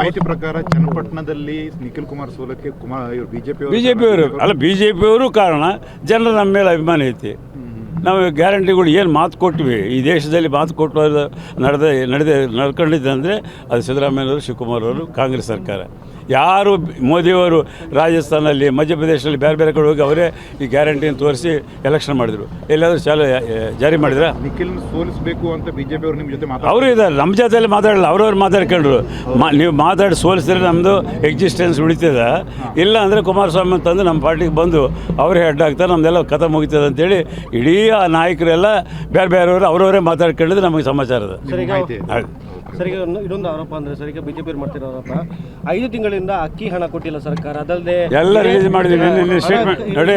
ಮಾಹಿತಿ ಪ್ರಕಾರ ಚನ್ನಪಟ್ಟಣದಲ್ಲಿ ನಿಖಿಲ್ ಕುಮಾರ್ ಸೋಲಕ್ಕೆ ಕುಮಾರ್ ಬಿಜೆಪಿ ಬಿಜೆಪಿಯವರು ಅಲ್ಲ ಬಿಜೆಪಿಯವರು ಕಾರಣ. ಜನರ ನಮ್ಮ ಮೇಲೆ ಅಭಿಮಾನ ಐತಿ. ನಾವು ಗ್ಯಾರಂಟಿಗಳು ಏನು ಮಾತು ಕೊಟ್ವಿ ಈ ದೇಶದಲ್ಲಿ ಮಾತು ಕೊಟ್ಟು ನಡೆದ ನಡೆದ ನಡ್ಕೊಂಡಿದ್ದೆ ಅಂದರೆ ಅದು ಸಿದ್ದರಾಮಯ್ಯವರು ಶಿವಕುಮಾರ್ ಅವರು ಕಾಂಗ್ರೆಸ್ ಸರ್ಕಾರ. ಯಾರು ಮೋದಿಯವರು ರಾಜಸ್ಥಾನಲ್ಲಿ ಮಧ್ಯಪ್ರದೇಶದಲ್ಲಿ ಬೇರೆ ಬೇರೆ ಕಡೆ ಹೋಗಿ ಅವರೇ ಈ ಗ್ಯಾರಂಟಿಯನ್ನು ತೋರಿಸಿ ಎಲೆಕ್ಷನ್ ಮಾಡಿದರು. ಎಲ್ಲಾದರೂ ಚಾಲ ಜಾರಿ ಮಾಡಿದ್ರ? ನಿಖಿಲ್ ಸೋಲಿಸಬೇಕು ಅಂತ ಬಿಜೆಪಿ ಅವರು ನಿಮ್ಮ ಜೊತೆ ಅವರು ಇದ್ದಾರೆ. ನಮ್ಮ ಜೊತೆಯಲ್ಲಿ ಮಾತಾಡಲ್ಲ ಅವ್ರವ್ರು ಮಾತಾಡ್ಕೊಂಡ್ರು. ಮಾ ನೀವು ಮಾತಾಡಿ ಸೋಲಿಸಿದ್ರೆ ನಮ್ಮದು ಎಕ್ಸಿಸ್ಟೆನ್ಸ್ ಉಳಿತದ. ಇಲ್ಲ ಅಂದರೆ ಕುಮಾರಸ್ವಾಮಿ ಅಂತಂದು ನಮ್ಮ ಪಾರ್ಟಿಗೆ ಬಂದು ಅವರೇ ಹೆಡ್ ಆಗ್ತಾರೆ ನಮ್ಮದೆಲ್ಲ ಕಥೆ ಮುಗಿತದೆ ಅಂತೇಳಿ ಇಡೀ ಆ ನಾಯಕರೆಲ್ಲ ಬೇರೆ ಬೇರೆಯವರು ಅವರವರೇ ಮಾತಾಡ್ಕೊಳ್ಳೋದು ನಮಗೆ ಸಮಾಚಾರ ಅದು. ಸರಿ ಈಗ ಇನ್ನೊಂದು ಆರೋಪ ಅಂದ್ರೆ ಸರ್ ಈಗ ಬಿಜೆಪಿ ಮಾಡ್ತಿರೋ ಆರೋಪ. ಐದು ತಿಂಗಳಿಂದ ಅಕ್ಕಿ ಹಣ ಕೊಟ್ಟಿಲ್ಲ ಸರ್ಕಾರ. ಅದಲ್ಲದೆ ಎಲ್ಲ ರಿಲೀಸ್ ಮಾಡಿದ್ವಿ. ನಿನ್ನೆ ಸ್ಟೇಟ್ಮೆಂಟ್ ನೋಡಿ.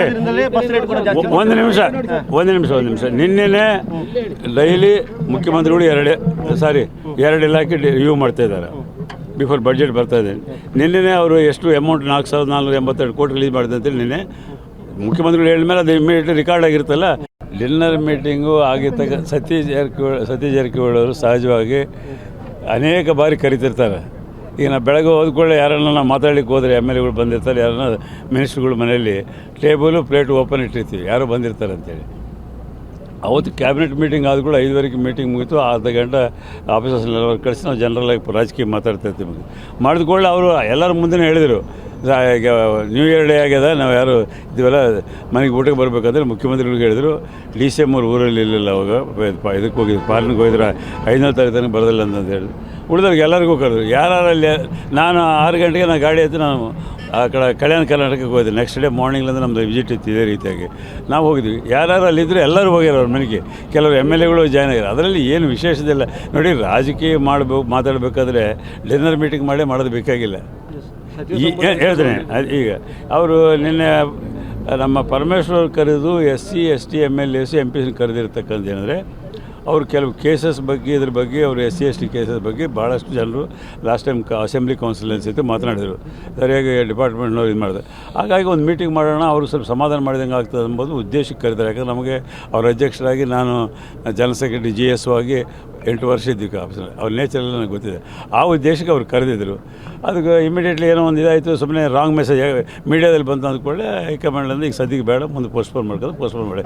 ಬಸ್ ರೇಟ್ ಕೂಡ ಜಾಸ್ತಿ ಒಂದು ನಿಮಿಷ ಒಂದು ನಿಮಿಷ ಒಂದು ನಿಮಿಷ. ನಿನ್ನೆನೆ ಡೈಲಿ ಮುಖ್ಯಮಂತ್ರಿಗಳು ಎರಡೇ ಸಾರಿ ಎರಡು ಇಲಾಖೆ ರಿವ್ಯೂ ಮಾಡ್ತಾ ಇದ್ದಾರೆ. ಬಿಫೋರ್ ಬಜೆಟ್ ಬರ್ತಾ ಇದೆ. ನಿನ್ನೆ ಅವರು ಎಷ್ಟು ಅಮೌಂಟ್ ನಾಲ್ಕು ಸಾವಿರದ ನಾಲ್ನೂರ ಎಂಬತ್ತೆರಡು ಕೋಟಿ ರಿಲೀಸ್ ಮಾಡಿದೆ ಅಂತೇಳಿ ನಿನ್ನೆ ಮುಖ್ಯಮಂತ್ರಿಗಳು ಹೇಳಿದ ಮೇಲೆ ಅದು ಇಮಿಡಿಯೇಟ್ಲಿ ರೆಕಾರ್ಡ್ ಆಗಿರುತ್ತಲ್ಲ ಡಿನ್ನರ್ ಮೀಟಿಂಗು ಆಗಿರ್ತಕ್ಕ ಸತೀಶ್ ಜಾರಕಿಹೊಳಿ ಸತೀಶ್ ಜಾರಕಿಹೊಳಿ ಅವರು ಸಹಜವಾಗಿ ಅನೇಕ ಬಾರಿ ಕರಿತಿರ್ತಾರೆ. ಈಗ ನಾವು ಬೆಳಗ್ಗೆ ಹೋದ್ಕೊಳ್ಳೆ ಯಾರನ್ನ ನಾವು ಮಾತಾಡ್ಲಿಕ್ಕೆ ಹೋದರೆ ಎಂ ಎಲ್ ಎಗಳು ಬಂದಿರ್ತಾರೆ, ಯಾರನ್ನ ಮಿನಿಸ್ಟ್ರುಗಳು ಮನೆಯಲ್ಲಿ ಟೇಬಲು, ಪ್ಲೇಟು ಓಪನ್ ಇಟ್ಟಿರ್ತೀವಿ, ಯಾರು ಬಂದಿರ್ತಾರೆ ಅಂತೇಳಿ. ಅವತ್ತು ಕ್ಯಾಬಿನೆಟ್ ಮೀಟಿಂಗ್ ಆದ ಕೂಡ ಐದುವರೆಗೆ ಮೀಟಿಂಗ್ ಮುಗೀತು ಅರ್ಧ ಗಂಟೆ ಆಫೀಸರ್ಸ್ನೆಲ್ಲ ಕಳಿಸಿ ನಾವು ಜನರಲಾಗಿ ರಾಜಕೀಯ ಮಾತಾಡ್ತಾ ಇರ್ತೀವಿ. ಮಾಡಿದ ಕೂಡಲೇ ಅವರು ಎಲ್ಲರ ಮುಂದೆ ಹೇಳಿದರು ನ್ಯೂ ಇಯರ್ ಡೇ ಆಗ್ಯದ, ನಾವು ಯಾರು ಇದೆಲ್ಲ ಮನೆಗೆ ಊಟಕ್ಕೆ ಬರಬೇಕಾದ್ರೆ ಮುಖ್ಯಮಂತ್ರಿಗಳಿಗೆ ಹೇಳಿದರು. ಡಿ ಸಿ ಎಂ ಅವ್ರು ಊರಲ್ಲಿ ಇರಲಿಲ್ಲ ಅವಾಗ ಇದಕ್ಕೆ ಹೋಗಿದ್ರು. ಪಾಲನೆಗೆ ಹೋಗಿದ್ರೆ. ಐದನೇ ತಾರೀಕು ತನಕ ಬರೋದಿಲ್ಲ ಅಂತಂದು ಹೇಳಿ ಉಳಿದವ್ರಿಗೆ ಎಲ್ಲರಿಗೂ ಕರೆದ್ರು. ಯಾರಲ್ಲಿ ನಾನು ಆರು ಗಂಟೆಗೆ ನಾನು ಗಾಡಿ ಎತ್ತು ನಾನು ಆ ಕಡೆ ಕಲ್ಯಾಣ ಕರ್ನಾಟಕಕ್ಕೆ ಹೋದೆ. ನೆಕ್ಸ್ಟ್ ಡೇ ಮಾರ್ನಿಂಗ್ಲಿಂದ ನಮ್ಮದು ವಿಸಿಟ್ ಇತ್ತು ಇದೇ ರೀತಿಯಾಗಿ. ನಾವು ಹೋಗಿದ್ವಿ. ಯಾರ್ಯಾರು ಅಲ್ಲಿದ್ದರೆ ಎಲ್ಲರೂ ಹೋಗ್ಯಾರ ಅವ್ರ ಮನೆಗೆ. ಕೆಲವರು ಎಂ ಎಲ್ ಎಗಳು ಜಾಯ್ನ್ ಆಗ್ಯಾರ ಅದರಲ್ಲಿ ಏನು ವಿಶೇಷದಿಲ್ಲ ನೋಡಿ, ರಾಜಕೀಯ ಮಾಡಬೇಕು ಮಾತಾಡಬೇಕಾದ್ರೆ ಡಿನ್ನರ್ ಮೀಟಿಂಗ್ ಮಾಡೇ ಮಾಡೋದು ಬೇಕಾಗಿಲ್ಲ. ಹೇಳ್ತೇನೆ. ಅದು ಈಗ ಅವರು ನಿನ್ನೆ ನಮ್ಮ ಪರಮೇಶ್ವರ್ ಕರೆದು S C S T M L S M P ಕರೆದಿರ್ತಕ್ಕಂಥ ಏನಂದರೆ ಅವರು ಕೆಲವು ಕೇಸಸ್ ಬಗ್ಗೆ, ಇದ್ರ ಬಗ್ಗೆ ಅವರು S C, S T cases ಬಗ್ಗೆ ಭಾಳಷ್ಟು ಜನರು ಲಾಸ್ಟ್ ಟೈಮ್ ಅಸೆಂಬ್ಲಿ ಕೌನ್ಸಿಲ್ ಇತ್ತು ಮಾತನಾಡಿದರು. ಸರಿಯಾಗಿ ಡಿಪಾರ್ಟ್ಮೆಂಟ್ನವ್ರು ಇದು ಮಾಡಿದೆ. ಹಾಗಾಗಿ ಒಂದು ಮೀಟಿಂಗ್ ಮಾಡೋಣ, ಅವರು ಸ್ವಲ್ಪ ಸಮಾಧಾನ ಮಾಡಿದಂಗೆ ಆಗ್ತದೆ ಎಂಬುದು ಉದ್ದೇಶಕ್ಕೆ ಕರೀತಾರೆ ಯಾಕಂದ್ರೆ ನಮಗೆ ಅವ್ರ ಅಧ್ಯಕ್ಷರಾಗಿ ನಾನು ಜನರಲ್ ಸೆಕ್ರೆಟರಿ ಜಿ ಎಸ್ ಆಗಿ ಎಂಟು ವರ್ಷ ಇದ್ದೀವಿ ಆಫೀಸಲ್ಲಿ ಅವ್ರ ನೇಚರ್ ಎಲ್ಲ ನನಗೆ ಗೊತ್ತಿದೆ. ಆ ಉದ್ದೇಶಕ್ಕೆ ಅವ್ರು ಕರೆದಿದ್ರು. ಅದಕ್ಕೆ ಇಮಿಡಿಯೇಟ್ಲಿ ಏನೋ ಒಂದು ಇದಾಯಿತು ಸುಮ್ಮನೆ ರಾಂಗ್ ಮೆಸೇಜ್ ಮೀಡಿಯಾದಲ್ಲಿ ಬಂತು ಅಂದ್ಕೊಳ್ಳೆ ಹೈಕಮಾಂಡ್ ಅಂದರೆ ಈಗ ಸದ್ಯಕ್ಕೆ ಬೇಡ, ಮುಂದೆ ಪೋಸ್ಟ್ಪೋನ್ ಮಾಡ್ಕೊಂಡು ಪೋಸ್ಟ್ಪೋನ್ ಮಾಡಿ